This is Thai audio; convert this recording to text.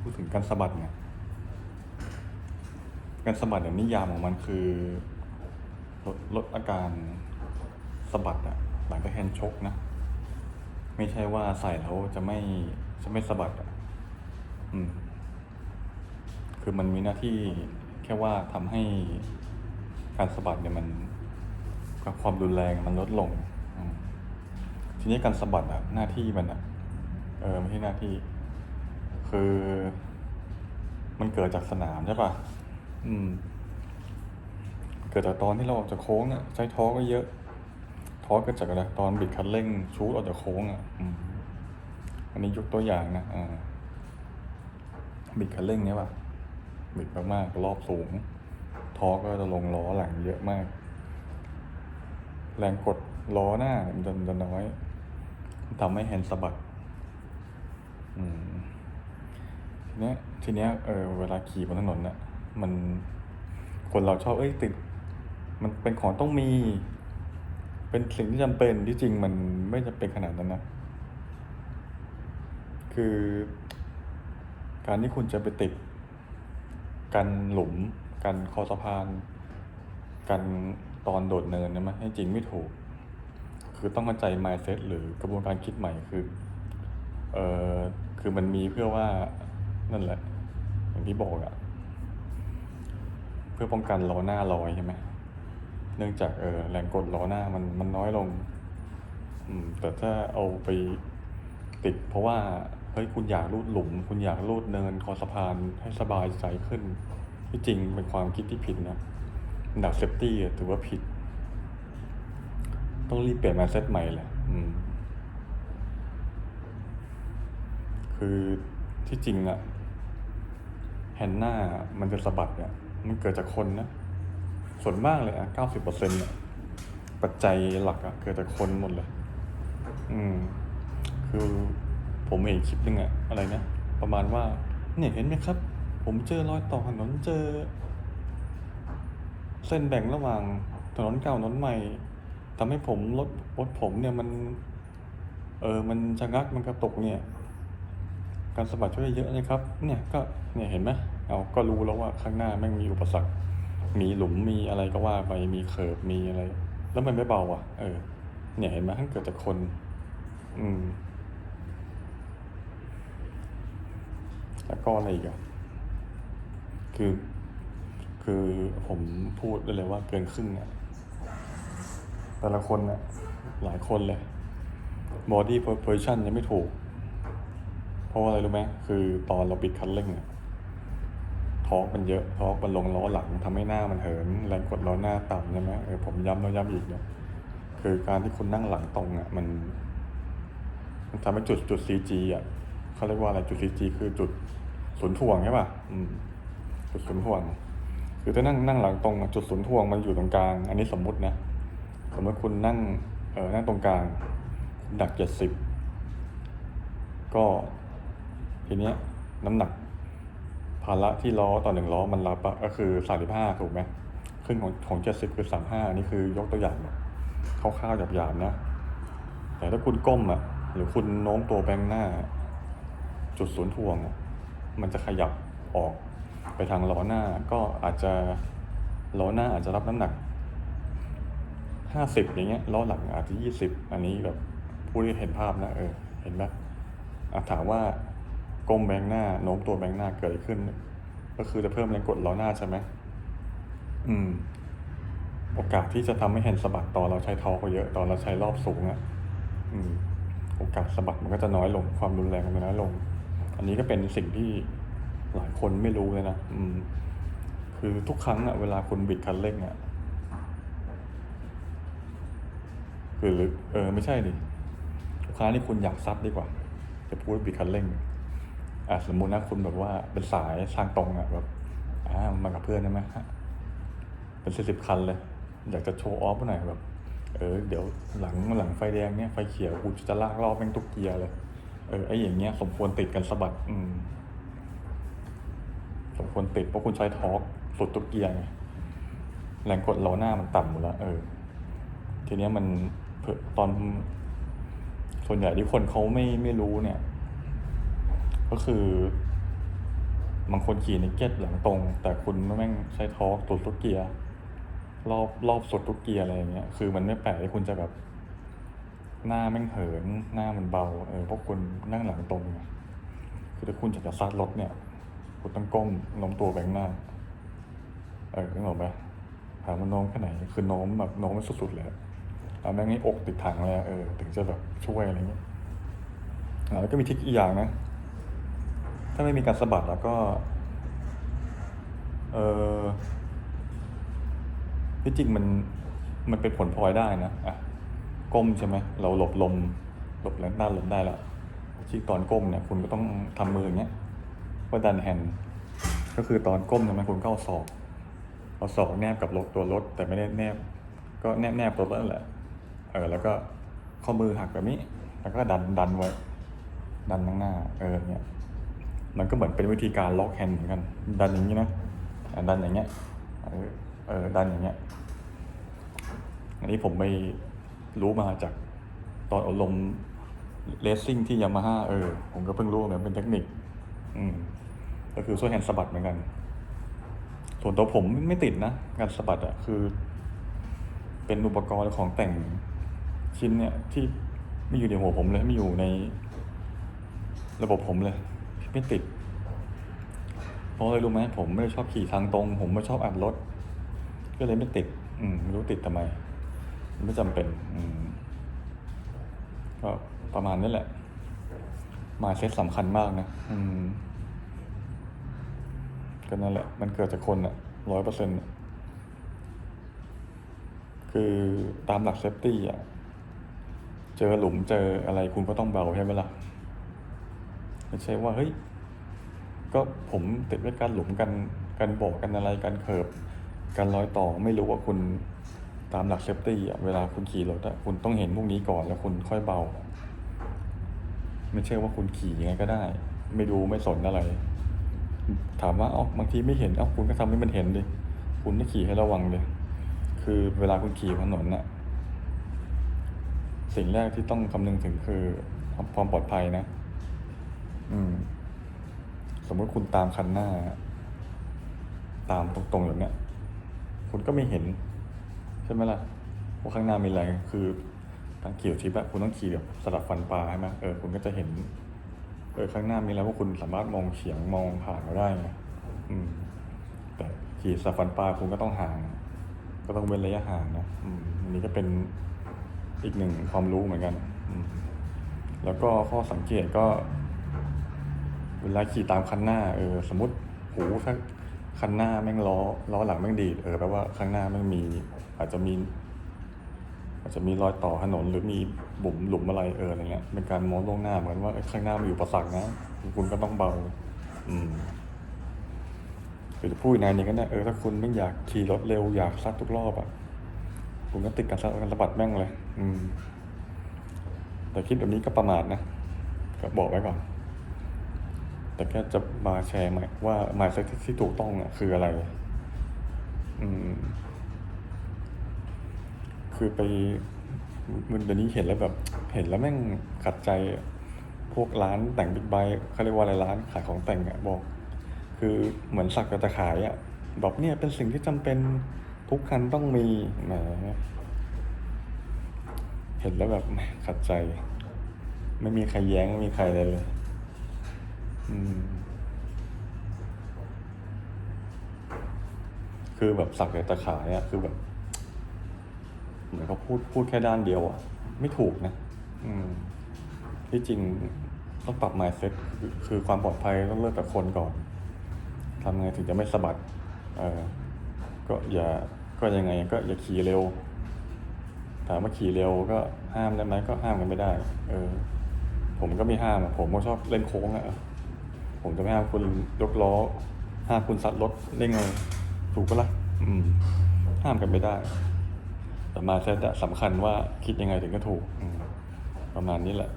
พูดถึงการสะบัดเนี่ย การสะบัดเนี่ยนิยามของมันคือลดลดอาการสะบัดอะหลังจากแฮนด์ชกนะ ไม่ใช่ว่าใส่แล้วจะไม่จะไม่สะบัดอะอืม คือมันมีหน้าที่แค่ว่าทำให้การสะบัดเนี่ยมันความรุนแรงมันลดลง ทีนี้การสะบัดอะหน้าที่มันอะเออไม่ใช่หน้าที่ คือ มันเกิดจากสนามใช่ปะอืม เกิดจากตอนที่เราออกจากโค้งอะใช้ท้อก็เยอะ ท้อเกิดจากอะไรตอนบิดคันเร่งชูดออกจากโค้งอะอืมอันนี้ยกตัวอย่างนะอ่าบิดคันเร่งเนี้ยป่ะ บิดมากๆรอบสูง ท้อก็จะลงล้อหลังเยอะมาก แรงกดล้อหน้ามันจะมันจะน้อยทำให้แฮนด์สะบัดอืม เนี้ยทีเนี้ยเออเวลาขี่บนถนนน่ะมันคนเราชอบเอ้ยติดมันเป็นของต้องมี เป็นสิ่งที่จำเป็นที่จริงมันไม่จำเป็นขนาดนั้นนะคือ การที่คุณจะไปติดกันหลุมกันคอสะพานกันตอนโดดเนินนี่ยมันให้จริงไม่ถูก คือต้องเข้าใจ mindset หรือกระบวนการคิดใหม่คือเออคือมันมีเพื่อว่า นั่นแหละ อย่างที่บอกอะเพื่อป้องกันล้อหน้าลอยใช่ไหมเนื่องจากเออแรงกดล้อหน้ามันมันน้อยลง อืม แต่ถ้าเอาไปติดเพราะว่าเฮ้ยคุณอยากลูดหลุม คุณอยากลูดเนินคอสะพานให้สบายใจขึ้น ที่จริงเป็นความคิดที่ผิดนะดักเซฟตี้ถือว่าผิด ต้องรีบเปลี่ยนมาเซตใหม่แหละอืม คือที่จริงอะ แฮนหน้ามันจะสะบัดเนี่ยมันเกิดจากคนนะ ส่วนมากเลยอะเก้าสิบเปอร์เซ็นต์เนี่ยปัจจัยหลักอะเกิดจากคนหมดเลย อืม คือผมเห็นคลิปหนึงอะอะไรนะ ประมาณว่า เนี่ยเห็นไหมครับ ผมเจอรอยต่อถนนเจอ เส้นแบ่งระหว่างถนนเก่าถนนใหม่ทำให้ผมรถรถผมเนี่ยมัน เออมันชะงักมันกระตุกเนี่ย การสะบัดช่วยเยอะนะครับ เนี่ยก็เนี่ยเห็นไหมเอาก็รู้แล้วว่าข้างหน้าแม่งมีอุปสรรค มีหลุมมีอะไรก็ว่าไปมีเคิร์ฟมีอะไร แล้วมันไม่เบาอะ เออ เนี่ยเห็นไหมทั้งเกิดจากคน อืมแล้วก็อะไรอีกอะคือ คือผมพูดได้เลยว่าเกินครึ่งอะแต่ละคนอะหลายคนเลย body position ยังไม่ถูก ราะอะไรรู้ไหมคือตอนเราปิดคันเร่งอะทอร์กมันเยอะทอร์กมันลงล้อหลังทำให้หน้ามันเหินแรงกดล้อหน้าต่ำใช่ไหมเออผมย้ำแล้วย้ำอีกเนี่ยคือการที่คุณนั่งหลังตรงอะมัน มันทำให้จุดจุด CG อะเขาเรียกว่าอะไรจุด CG คือจุดศูนย์ถ่วงใช่ป่ะอืม จุดศูนย์ถ่วง คือถ้านั่งนั่งหลังตรงจุดศูนย์ถ่วงมันอยู่ตรงกลาง อันนี้สมมุตินะสมมติคุณนั่งเออนั่งตรงกลางดักเจ็ดสิบก็ ทีเนี้ยน้ำหนักภาระที่ล้อต่อหนึ่งล้อมันรับอะก็คือสามสิบห้าถูกไหมครึ่งของของเจ็ดสิบคือสามห้านี่คือยกตัวอย่างแบบคร่าวๆหยาบๆนะ แต่ถ้าคุณก้มอะ หรือคุณโน้มตัวแบงหน้า จุดศูนย์ถ่วงอะมันจะขยับออกไปทางล้อหน้าก็อาจจะล้อหน้าอาจจะรับน้ำหนักห้าสิบอย่างเงี้ยล้อหลังอาจจะยี่สิบอันนี้แบบผู้ที่เห็นภาพนะเออเห็นไหมอะถามว่า ก้มแบงหน้าโน้มตัวแบงหน้าเกิดขึ้น ก็คือจะเพิ่มแรงกดล้อหน้าใช่ไหมอืม โอกาสที่จะทำให้แฮนด์สะบัดตอนเราใช้ท้าก็เยอะตอนเราใช้รอบสูงอะ่ะ อืม โอกาสสะบัดมันก็จะน้อยลงความรุนแรงมันจะน้อยลง อันนี้ก็เป็นสิ่งที่หลายคนไม่รู้เลยนะอืม คือทุกครั้งอะเวลาคุณบิดคันเร่งอะคือหรือเออไม่ใช่ดิทุกครั้งที่คุณอยากซัดดีกว่าจะพูดบิดคันเร่ง สมมุตินะคุณแบบว่าเป็นสายทางตรงอะแบบอ่ามากับเพื่อนใช่ไหมฮะเป็นสิบสิบคันเลย อยากจะโชว์ออฟหน่อยแบบ เออ เดี๋ยวหลังหลังไฟแดงเนี่ยไฟเขียวกูจะลากรอบแม่งทุกเกียร์เลย เออไออย่างเงี้ยสมควรติดกันสะบัด อืม สมควรติดเพราะคุณใช้ทอร์กสุดทุกเกียร์ไงแรงกดล้อหน้ามันต่ำหมดแล้วเออ ทีเนี้ยมันตอนส่วนใหญ่ที่คนเขาไม่ไม่รู้เนี่ย ก็คือบางคนขี่ในเก็ตหลังตรง แต่คุณแม่งใช้ทอร์กสุดทุกเกียร์ รอบรอบสุดทุกเกียร์อะไรอย่างเงี้ยคือมันไม่แปลกที่คุณจะแบบ หน้าแม่งเหิน หน้ามันเบาเออเพราะคุณนั่งหลังตรงไงคือถ้าคุณอยากจะซัดรถเนี่ย คุณต้องก้มโน้มตัวไปข้างหน้า เออนึกออกไหมถามมันโน้มแค่ไหน คือโน้มแบบโน้มไม่สุดๆเลยอะเอาแม่งให้อกติดถังเลยเออ ถึงจะแบบช่วยอะไรเงี้ยอ่าแล้วก็มีทริคอีกอย่างนะ ถ้าไม่มีการสะบัดแล้วก็ เออที่จริงมันมันเป็นผลพลอยได้นะอะก้มใช่ไหมเราหลบลมหลบแรงด้านลมได้แล้วที่ตอนก้มเนี่ย คุณก็ต้องทำมืออย่างเงี้ยว่าดันแฮนด์ก็คือตอนก้มใช่ไหมคุณก็เอาศอกเอาศอกแนบกับรถตัวรถ แต่ไม่ได้แนบ ก็แนบแนบตัวรถนั่นแหละเออแล้วก็ข้อมือหักแบบนี้ แล้วก็ดันดันไว้ ดันข้างหน้า เออเนี่ย มันก็เหมือนเป็นวิธีการล็อกแฮนด์เหมือนกัน ดันอย่างนี้นะดันอย่างเงี้ยเออเออดันอย่างเงี้ยอันนี้ผมไปรู้มาจากตอนอบรมเลสซิ่งที่ยามาฮ่าเออผมก็เพิ่งรู้เนี่ยเป็นเทคนิค อืมก็คือช่วยแฮนด์สะบัดเหมือนกัน ส่วนตัวผมไม่ติดนะการสะบัดอะคือ เป็นอุปกรณ์ของแต่งชิ้นเนี่ยที่ไม่อยู่ในหัวผมเลยไม่อยู่ในระบบผมเลย ไม่ติด เพราะอะไรรู้ไหมผมไม่ได้ชอบขี่ทางตรง ผมไม่ชอบอัดรถ ก็เลยไม่ติด อืมไม่รู้ติดทำไม ไม่จำเป็น อืมก็ประมาณนี้แหละ มาเซ็ตสำคัญมากนะ อืมก็นั่นแหละ มันเกิดจากคนอะร้อยเปอร์เซ็นต์คือตามหลักเซฟตี้อะเจอหลุมเจออะไรคุณก็ต้องเบาใช่ไหมล่ะ ไม่ใช่ว่าเฮ้ยก็ผมติดไว้กันหลุมกันกันบอกกันอะไรกันเคิร์บกันรอยต่อไม่รู้ว่าคุณตามหลักเซฟตี้อะเวลาคุณขี่รถอะคุณต้องเห็นพวกนี้ก่อนแล้วคุณค่อยเบา ไม่ใช่ว่าคุณขี่ยังไงก็ได้ ไม่ดูไม่สนอะไร ถามว่าเอ้าบางทีไม่เห็นเอ้าคุณก็ทำให้มันเห็นดิคุณต้องขี่ให้ระวังเลยคือเวลาคุณขี่ถนนน่ะสิ่งแรกที่ต้องคำนึงถึงคือความปลอดภัยนะ อืม สมมติคุณตามคันหน้า ตามตรงๆอย่างเนี้ย คุณก็ไม่เห็น ใช่ไหมล่ะว่าข้างหน้ามีอะไรคือการขี่ทิปอะคุณต้องขี่แบบสลับฟันปลาใช่ไหมเออคุณก็จะเห็น เออข้างหน้ามีอะไรว่าคุณสามารถมองเฉียงมองผ่านมาได้ไงอืม แต่ขี่สลับฟันปลาคุณก็ต้องห่าง ก็ต้องเว้นระยะห่างนะอืมอันนี้ก็เป็นอีกหนึ่งความรู้เหมือนกัน อืมแล้วก็ข้อสังเกตก็ เวลาขี่ตามคันหน้าเออสมมติหูถ้าคันหน้าแม่งล้อล้อหลังแม่งดีดเออแปลว่าข้างหน้าแม่งมี อาจจะมี อาจจะมีรอยต่อถนนหรือมีบุ๋มหลุมอะไรเอออะไรเงี้ยเป็นการมองล่วงหน้าเหมือนว่าเอ้ยข้างหน้ามันอยู่ประสักนะคุณก็ต้องเบา อืมคือจะพูดในนี้ก็ได้เออถ้าคุณไม่อยากขี่รถเร็วอยากซัดทุกรอบอะคุณก็ติดการซัดการสะบัดแม่งเลย อืม แต่คิดแบบนี้ก็ประมาทนะก็บอกไว้ก่อน แต่แค่จะมาแชร์ใหม่ว่า mindset ที่ถูกต้องอะคืออะไร อืม คือไปมันเดี๋ยวนี้เห็นแล้วแบบ เห็นแล้วแม่งขัดใจพวกร้านแต่งบิ๊กไบค์เขาเรียกว่าอะไรร้านขายของแต่งอะบอก คือเหมือนสักจะขายอะบอกเนี่ยเป็นสิ่งที่จำเป็นทุกคันต้องมีแหมเห็นแล้วแบบขัดใจ ไม่มีใครแย้งไม่มีใครเลยเลย คือแบบสักแต่ตะขายอะคือแบบ เหมือนเขาพูดพูดแค่ด้านเดียวอะไม่ถูกนะ อืม ที่จริงต้องปรับ mindset คือคือความปลอดภัยต้องเริ่มจากคนก่อนทำไงถึงจะไม่สะบัด เออ ก็อย่าก็ยังไงก็อย่าขี่เร็ว ถามว่าขี่เร็วก็ห้ามได้ไหมก็ห้ามกันไม่ได้ เออ ผมก็ไม่ห้ามอะผมก็ชอบเล่นโค้งอะ ผมจะไม่ห้ามคุณยกล้อห้ามคุณซัดรถได้ไง ถูกปะล่ะอืม ห้ามกันไม่ได้ แต่มาเซตสำคัญว่าคิดยังไงถึงจะถูก ประมาณนี้แหละ